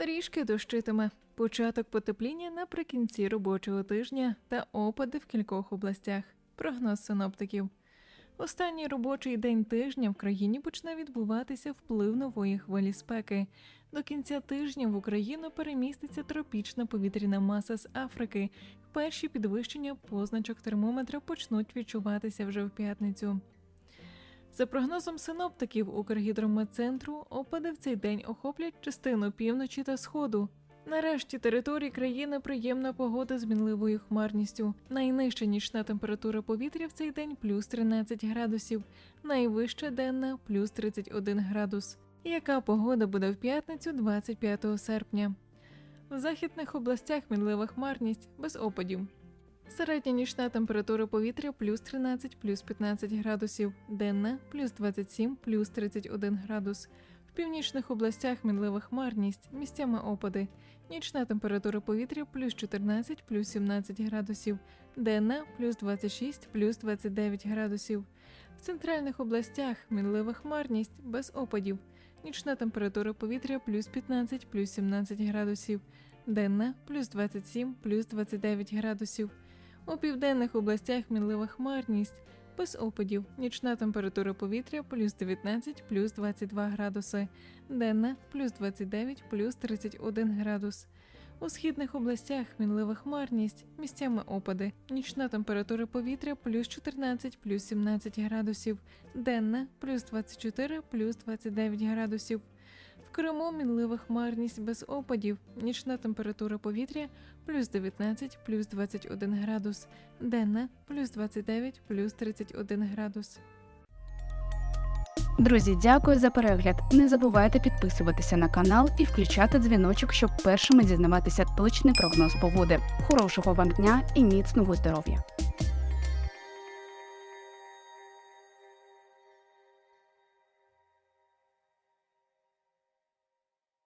Трішки дощитиме. Початок потепління наприкінці робочого тижня та опади в кількох областях. Прогноз синоптиків. Останній робочий день тижня в країні почне відбуватися вплив нової хвилі спеки. До кінця тижня в Україну переміститься тропічна повітряна маса з Африки. Перші підвищення позначок термометра почнуть відчуватися вже в п'ятницю. За прогнозом синоптиків Укргідрометцентру, опади в цей день охоплять частину півночі та сходу. Нарешті території країни приємна погода з мінливою хмарністю. Найнижча нічна температура повітря в цей день плюс 13 градусів, найвища денна плюс 31 градус. Яка погода буде в п'ятницю 25 серпня? В західних областях мінлива хмарність без опадів. Середня нічна температура повітря плюс 13, плюс 15 градусів, денна плюс 27, плюс 31 градус. В північних областях мінлива хмарність, місцями опади. Нічна температура повітря плюс 14, плюс 17 градусів, денна плюс 26, плюс 29 градусів. В центральних областях мінлива хмарність без опадів. Нічна температура повітря плюс 15, плюс 17 градусів, денна плюс 27, плюс 29 градусів. У південних областях мінлива хмарність, без опадів, нічна температура повітря плюс 19, плюс 22 градуси, денна плюс 29, плюс 31 градус. У східних областях мінлива хмарність, місцями опади, нічна температура повітря плюс 14, плюс 17 градусів, денна плюс 24, плюс 29 градусів. Криму мінлива хмарність без опадів, нічна температура повітря плюс 19, плюс 21 градус, денна плюс 29, плюс 31 градус. Друзі, дякую за перегляд. Не забувайте підписуватися на канал і включати дзвіночок, щоб першими дізнаватися точний прогноз погоди. Хорошого вам дня і міцного здоров'я!